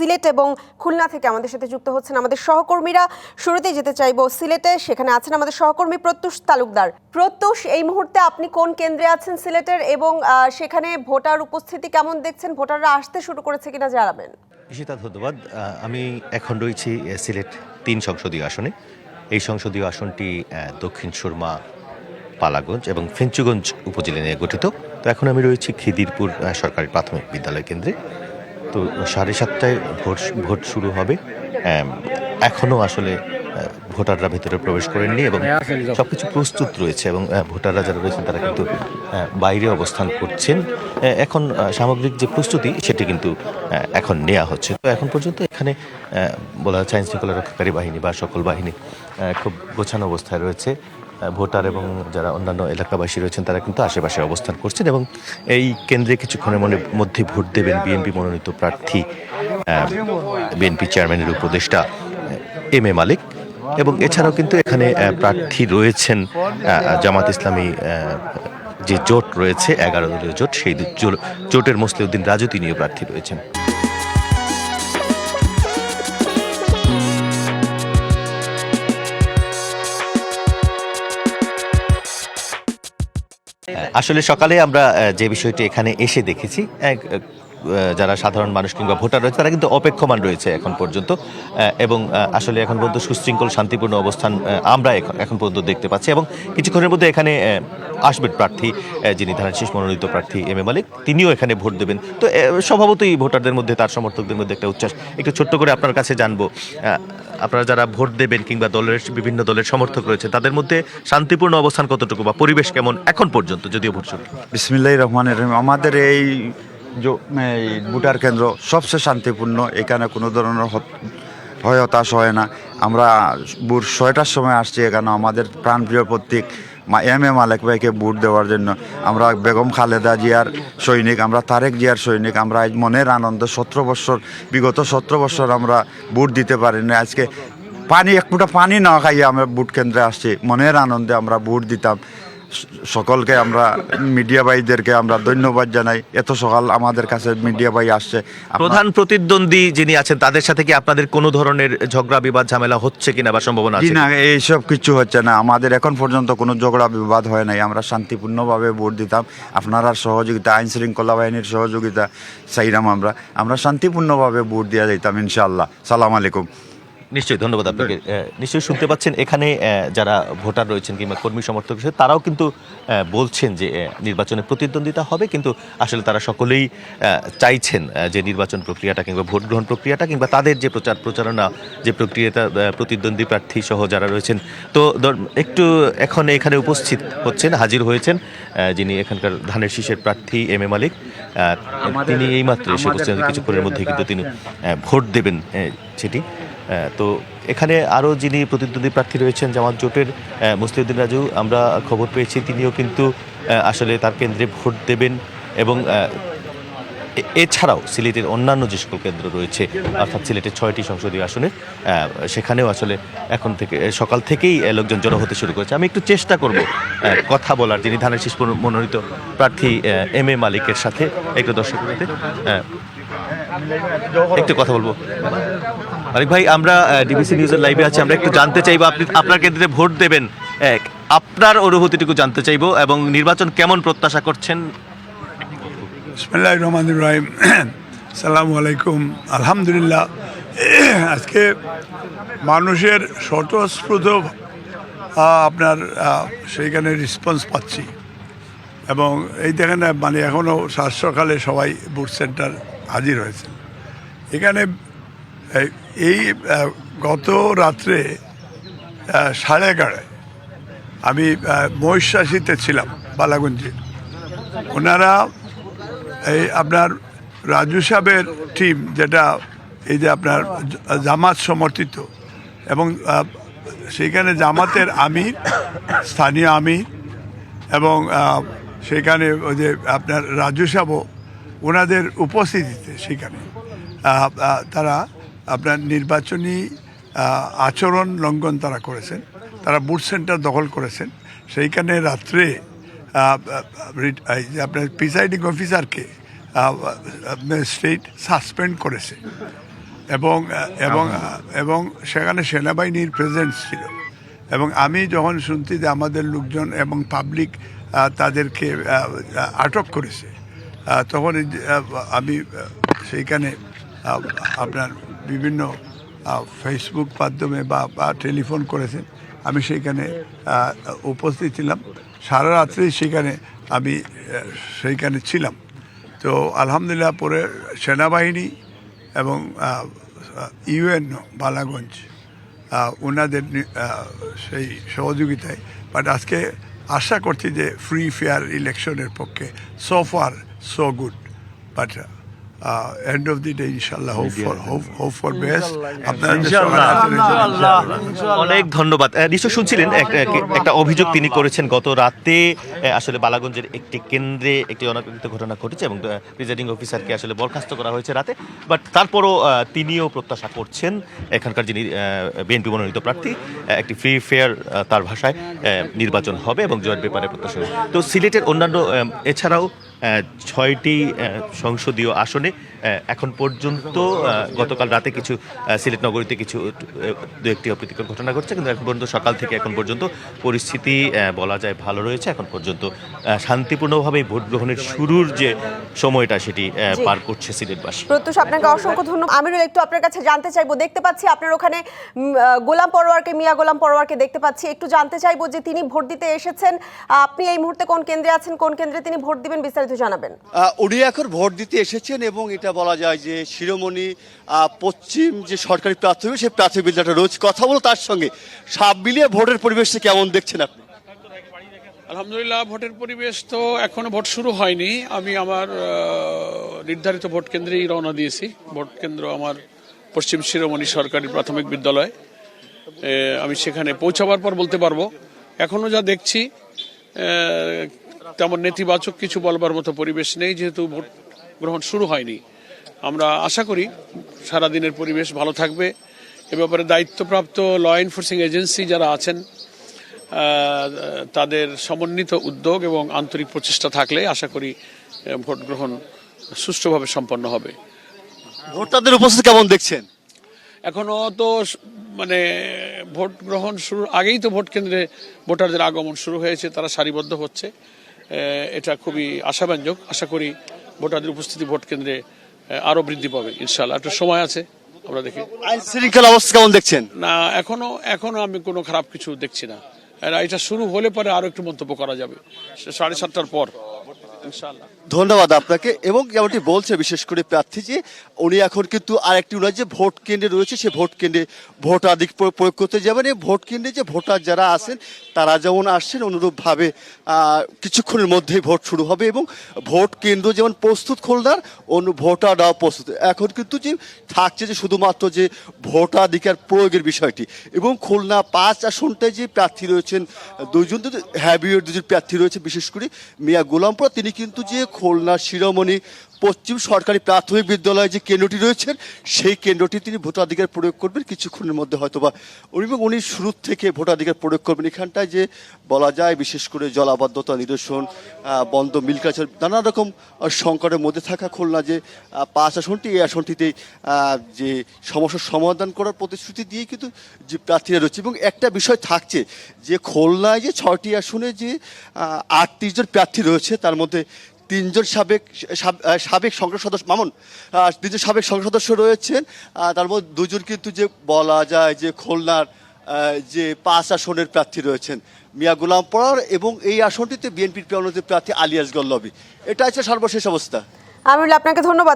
সিলেট এবং খুলনা থেকে আমাদের সাথে যুক্ত হচ্ছেন আমাদের সহকর্মীরা। শুরুতেই যেতে চাইব সিলেটে, সেখানে আছেন আমাদের সহকর্মী প্রত্যুষ তালুকদার। প্রত্যুষ, এই মুহূর্তে আপনি কোন কেন্দ্রে আছেন সিলেটের এবং সেখানে ভোটার উপস্থিতি কেমন দেখছেন? ভোটাররা আসতে শুরু করেছে কিনা জানাবেন। ঈশিতা, ধন্যবাদ। আমি এখন রয়েছি সিলেট তিন সংসদীয় আসনে। এই সংসদীয় আসনটি দক্ষিণ সুরমা, পালাগঞ্জ এবং ফেঞ্চুগঞ্জ উপজেলা নিয়ে গঠিত। তো এখন আমি রয়েছি খিদিরপুর সরকারি প্রাথমিক বিদ্যালয় কেন্দ্রে। তো সাড়ে সাতটায় ভোট ভোট শুরু হবে। এখনও আসলে ভোটাররা ভেতরে প্রবেশ করেননি এবং সবকিছু প্রস্তুত রয়েছে এবং ভোটাররা যারা রয়েছেন তারা কিন্তু বাইরে অবস্থান করছেন। এখন সামগ্রিক যে প্রস্তুতি সেটি কিন্তু এখন নেওয়া হচ্ছে। তো এখন পর্যন্ত এখানে বলা হচ্ছে আইন শৃঙ্খলা রক্ষাকারী বাহিনী বা সকল বাহিনী খুব গোছানো অবস্থায় রয়েছে। ভোটার এবং যারা অন্যান্য এলাকাবাসী রয়েছেন, তারা কিন্তু আশেপাশে অবস্থান করছেন এবং এই কেন্দ্রে কিছুক্ষণের মনে মধ্যে ভোট দেবেন বিএনপি মনোনীত প্রার্থী বিএনপি চেয়ারম্যানের উপদেষ্টা এম এ মালিক। এবং এছাড়াও কিন্তু এখানে প্রার্থী রয়েছেন জামাত ইসলামী যে জোট রয়েছে, এগারো দলীয় জোট, সেই জোটের মুসলিউদ্দিন রাজু, তিনিও প্রার্থী রয়েছেন। আসলে সকালে আমরা যে বিষয়টি এখানে এসে দেখেছি এক, যারা সাধারণ মানুষ কিংবা ভোটার রয়েছে তারা কিন্তু অপেক্ষমান রয়েছে এখন পর্যন্ত এবং আসলে এখন পর্যন্ত সুশৃঙ্খল শান্তিপূর্ণ অবস্থান আমরা এখন পর্যন্ত দেখতে পাচ্ছি এবং কিছুক্ষণের মধ্যে এখানে আসবেন প্রার্থী যিনি ধানের শীষ মনোনীত প্রার্থী এম এ মালিক তিনিও এখানে ভোট দেবেন। তো স্বভাবতই ভোটারদের মধ্যে তার সমর্থকদের মধ্যে একটা উচ্ছ্বাস। একটু ছোট্ট করে আপনার কাছে জানব আপনারা যারা ভোট দেবেন কিংবা দলের বিভিন্ন দলের সমর্থক রয়েছে, তাদের মধ্যে শান্তিপূর্ণ অবস্থান কতটুকু বা পরিবেশ কেমন এখন পর্যন্ত যদিও ভোট শুরু বিসমিল্লাহ রহমান রহিম। আমাদের এই ভোটার কেন্দ্র সবচেয়ে শান্তিপূর্ণ। এখানে কোনো ধরনের হয় হতাশ হয় না। আমরা ভোর ছয়টার সময় আসছি এখানে। আমাদের প্রাণপ্রিয় প্রতীক এম এ মালেক ভাইকে ভোট দেওয়ার জন্য আমরা বেগম খালেদা জিয়ার সৈনিক, আমরা তারেক জিয়ার সৈনিক, আমরা আজ মনের আনন্দ সতেরো বছর, বিগত সতেরো বছর আমরা ভোট দিতে পারিনি। আজকে পানি, এক ফুটা পানি না খাইয়ে আমরা ভোট কেন্দ্রে আসছি। মনের আনন্দে আমরা ভোট দিতাম। সকলকে আমরা মিডিয়া ভাইদেরকে আমরা ধন্যবাদ জানাই। এত সকাল আমাদের কাছে মিডিয়া ভাই আসছে। প্রধান প্রতিদ্বন্দ্বী যিনি আছেন তাদের সাথে কি আপনাদের কোনো ধরনের ঝগড়া বিবাদ ঝামেলা হচ্ছে কিনা বা সম্ভাবনা আছে? না এইসব কিছু হচ্ছে না। আমাদের এখন পর্যন্ত কোনো ঝগড়া বিবাদ হয় নাই। আমরা শান্তিপূর্ণভাবে ভোট দিতাম। আপনার সহযোগিতা আইন শৃঙ্খলা বাহিনীর সহযোগিতা চাইলাম আমরা। আমরা শান্তিপূর্ণভাবে ভোট দিয়ে যাইতাম ইনশাআল্লাহ। সালাম আলাইকুম। নিশ্চয়ই ধন্যবাদ আপনাকে। নিশ্চয়ই শুনতে পাচ্ছেন এখানে যারা ভোটার রয়েছেন কিংবা কর্মী সমর্থক রয়েছেন তারাও কিন্তু বলছেন যে নির্বাচনে প্রতিদ্বন্দ্বিতা হবে কিন্তু আসলে তারা সকলেই চাইছেন যে নির্বাচন প্রক্রিয়াটা কিংবা ভোট গ্রহণ প্রক্রিয়াটা কিংবা তাদের যে প্রচার প্রচারণা যে প্রক্রিয়াটা প্রতিদ্বন্দ্বী প্রার্থী সহ যারা রয়েছেন। তো একটু এখন এখানে উপস্থিত হচ্ছেন হাজির হয়েছেন যিনি এখানকার ধানের শীষের প্রার্থী এম এ মালিক। তিনি এইমাত্র এসে উপস্থিত কিছুক্ষণের মধ্যে কিন্তু তিনি ভোট দেবেন সেটি। তো এখানে আরও যিনি প্রতিদ্বন্দ্বী প্রার্থী রয়েছেন, জামাত জোটের মুসলিউদ্দিন রাজু, আমরা খবর পেয়েছি, তিনিও কিন্তু আসলে তার কেন্দ্রে ভোট দেবেন এবং এছাড়াও সিলেটের অন্যান্য যে সকল কেন্দ্র রয়েছে, অর্থাৎ সিলেটের ছয়টি সংসদীয় আসনে সেখানেও আসলে এখন থেকে সকাল থেকেই লোকজন জড়ো হতে শুরু করেছে। আমি একটু চেষ্টা করব কথা বলার, যিনি ধানের শীষ মনোনীত প্রার্থী এম এ মালিকের সাথে, একটু দর্শক একটু কথা বলব। মালিক ভাই, আমরা ডিবিসি নিউজের লাইভে আছি। আমরা একটু জানতে চাইব, আপনি, আপনার কেন্দ্রে ভোট দেবেন, এক, আপনার অনুভূতিটুকু জানতে চাইব এবং নির্বাচন কেমন প্রত্যাশা করছেন? রহমান রাহিম। সালামু আলাইকুম। আলহামদুলিল্লাহ, আজকে মানুষের স্বতঃস্ফূর্ত আপনার সেইখানে রেসপন্স পাচ্ছি। এবং এই দেখেন মানে এখনও সাত সকালে সবাই বুথ সেন্টার হাজির হয়েছে। এখানে, এই- গত রাত্রে সাড়ে এগারোয় আমি মহিষাসীতে ছিলাম, বালাগঞ্জে। ওনারা, এই আপনার রাজু সাহেবের টিম যেটা, এই যে আপনার জামাত সমর্থিত এবং সেইখানে জামাতের আমির, স্থানীয় আমির এবং সেখানে ওই যে আপনার রাজু সাহেবও ওনাদের উপস্থিতিতে সেখানে। তারা আপনার নির্বাচনী আচরণ লঙ্ঘন তারা করেছেন। তারা বুথ সেন্টার দখল করেছেন। সেইখানে রাত্রে আপনার প্রিসাইডিং অফিসারকে স্টেট সাসপেন্ড করেছে। এবং এবং এবং সেখানে সেনাবাহিনীর প্রেজেন্স ছিল। এবং আমি যখন শুনছি যে আমাদের লোকজন এবং পাবলিক তাদেরকে আটক করেছে তখন আমি সেইখানে আপনার বিভিন্ন ফেসবুক মাধ্যমে বা টেলিফোন করেছেন। আমি সেইখানে উপস্থিত ছিলাম। সারা রাত্রি সেখানে আমি সেইখানে ছিলাম। তো আলহামদুলিল্লাহ পরে সেনাবাহিনী এবং ইউএন বালাগঞ্জ ওনাদের সেই সহযোগিতায়। বাট আজকে আশা করছি যে ফ্রি ফেয়ার ইলেকশনের পক্ষে so far so good but end of the day ইনশাল্লাহ hope for hope for best আপনারা ইনশাআল্লাহ। অনেক ধন্যবাদ। নিশ্চয় শুনছিলেন এক- এক- একটা অভিযোগ তিনি করেছেন। গত রাতে আসলে বালাগঞ্জের একটি কেন্দ্রে একটি অনাকাঙ্ক্ষিত ঘটনা ঘটেছে এবং প্রিজাইডিং অফিসারকে আসলে বরখাস্ত করা হয়েছে রাতে। বাট তারপরও তিনিও প্রত্যাশা করছেন এখানকার যিনি বিএনপি মনোনীত প্রার্থী একটি ফ্রি ফেয়ার তার ভাষায় নির্বাচন হবে এবং জয়ের ব্যাপারে প্রত্যাশা। তো সিলেটের অন্যান্য এছাড়াও ছয়টি সংসদীয় আসনে এখন পর্যন্ত গতকাল রাতে কিছু সিলেট নগরীতে কিছু দু একটি অপ্রীতিকর ঘটনা ঘটছে কিন্তু এখন পর্যন্ত সকাল থেকে এখন পর্যন্ত পরিস্থিতি বলা যায় ভালো রয়েছে। এখন পর্যন্ত আহ, শান্তিপূর্ণভাবে ভোট গ্রহণের শুরুর যে সময়টা সেটি পার করছে সিলেটবাসী। প্রত্যুষ আপনাকে অসংখ্য ধন্যবাদ। আমিরুল একটু আপনার কাছে জানতে চাইব দেখতে পাচ্ছি আপনার ওখানে গোলাম পরোয়ারকে মিয়া গোলাম পরোয়ারকে দেখতে পাচ্ছি। একটু জানতে চাইব যে তিনি ভোট দিতে এসেছেন আপনি এই মুহূর্তে কোন কেন্দ্রে আছেন কোন কেন্দ্রে তিনি ভোট দিবেন বিস্তারিত জানাবেন। আহ, উনি এখন ভোট দিতে এসেছেন এবং এটা বলা যায় যে শিরোমণি পশ্চিম যে সরকারি প্রাথমিক সেই প্রাথমিক বিদ্যালয়টা রোজ কথা বলো তার সঙ্গে। সব মিলিয়ে ভোটের পরিবেশটা কেমন দেখছেন আপনি? আলহামদুলিল্লাহ ভোটের পরিবেশ তো এখনও ভোট শুরু হয়নি। আমি আমার নির্ধারিত ভোট কেন্দ্রেই রওনা দিয়েছি। ভোট কেন্দ্র আমার পশ্চিম শিরোমণি সরকারি প্রাথমিক বিদ্যালয়। আমি সেখানে পৌঁছাবার পর বলতে পারব। এখনও যা দেখছি আহ, তেমন নেতিবাচক কিছু বলবার মতো পরিবেশ নেই যেহেতু ভোট গ্রহণ শুরু হয়নি। আমরা আশা করি সারাদিনের পরিবেশ ভালো থাকবে। এ ব্যাপারে দায়িত্বপ্রাপ্ত ল এনফোর্সিং এজেন্সি যারা আছেন তাদের সমন্বিত উদ্যোগ এবং আন্তরিক প্রচেষ্টা থাকলে আশা করি ভোট গ্রহণ সুষ্ঠুভাবে সম্পন্ন হবে। ভোটারদের উপস্থিতি কেমন দেখছেন? এখনও তো মানে ভোট গ্রহণ শুরুর আগেই তো ভোট কেন্দ্রে ভোটারদের আগমন শুরু হয়েছে তারা সারিবদ্ধ হচ্ছে। এটা খুবই আশাব্যঞ্জক। আশা করি ভোটারদের উপস্থিতি ভোট কেন্দ্রে আরও আরও বৃদ্ধি পাবে ইনশাল্লাহ একটা সময় আছে আমরা দেখি। আইন শৃঙ্খলা অবস্থা কেমন দেখছেন? না এখনও এখনও আমি কোনো খারাপ কিছু দেখছি না। এটা শুরু হলে পরে আরও একটু মন্তব্য করা যাবে। সাড়ে সাতটার পর। ধন্যবাদ আপনাকে। এবং যেমনটি বলছে বিশেষ করে প্রার্থী যে উনি এখন কিন্তু আরেকটি উনার যে ভোট কেন্দ্রে রয়েছে, সে ভোট কেন্দ্রে ভোটাধিক প্র- প্রয়োগ করতে যাবেন। এই ভোট কেন্দ্রে যে ভোটার যারা আছেন, তারা যেমন আসছেন, অনুরূপভাবে কিছুক্ষণের মধ্যেই ভোট শুরু হবে এবং ভোট কেন্দ্র যেমন প্রস্তুত খোলদার অনু ভোটাররাও প্রস্তুত। এখন কিন্তু যে থাকছে যে শুধুমাত্র যে ভোটাধিকার প্রয়োগের বিষয়টি এবং খুলনা পাঁচ আসনটায় যে প্রার্থী রয়েছেন দুইজন হ্যাবিয়ের দুজন প্রার্থী রয়েছে বিশেষ করে মিয়া গোলামপুর, তিনি কিন্তু যে খুলনা শিরোমণি পশ্চিম সরকারি প্রাথমিক বিদ্যালয়ে যে কেন্দ্রটি রয়েছেন, সেই কেন্দ্রটি তিনি ভোটাধিকার প্রয়োগ করবেন। কিছুক্ষণের মধ্যে হয়তোবা উনি এবং উনি শুরু থেকে ভোটাধিকার প্রয়োগ করবেন। এখানটায় যে বলা যায়, বিশেষ করে জলাবদ্ধতা নিরসন বন্ধ মিল নানা রকম সংকটের মধ্যে থাকা খুলনা যে পাঁচ আসনটি, এই আসনটিতে যে সমস্যার সমাধান করার প্রতিশ্রুতি দিয়ে কিন্তু যে প্রার্থীরা রয়েছে। এবং একটা বিষয় থাকছে যে, খুলনায় যে ছয়টি আসনে যে আটত্রিশ জন প্রার্থী রয়েছে, তার মধ্যে তিনজন সাবেক সাব- সাবেক সংসদ সদস্য মামুন তিনজন সাবেক সংসদ সদস্য রয়েছেন তার মধ্যে দুজন কিন্তু যে বলা যায় যে খুলনার যে পাঁচ আসনের প্রার্থী রয়েছেন, মিয়া গুলাম পড়ার এবং এই আসনটিতে বিএনপির প্রার্থী আলিয়াস গল্লবী। এটা হচ্ছে সর্বশেষ অবস্থা। আমি আপনাকে ধন্যবাদ।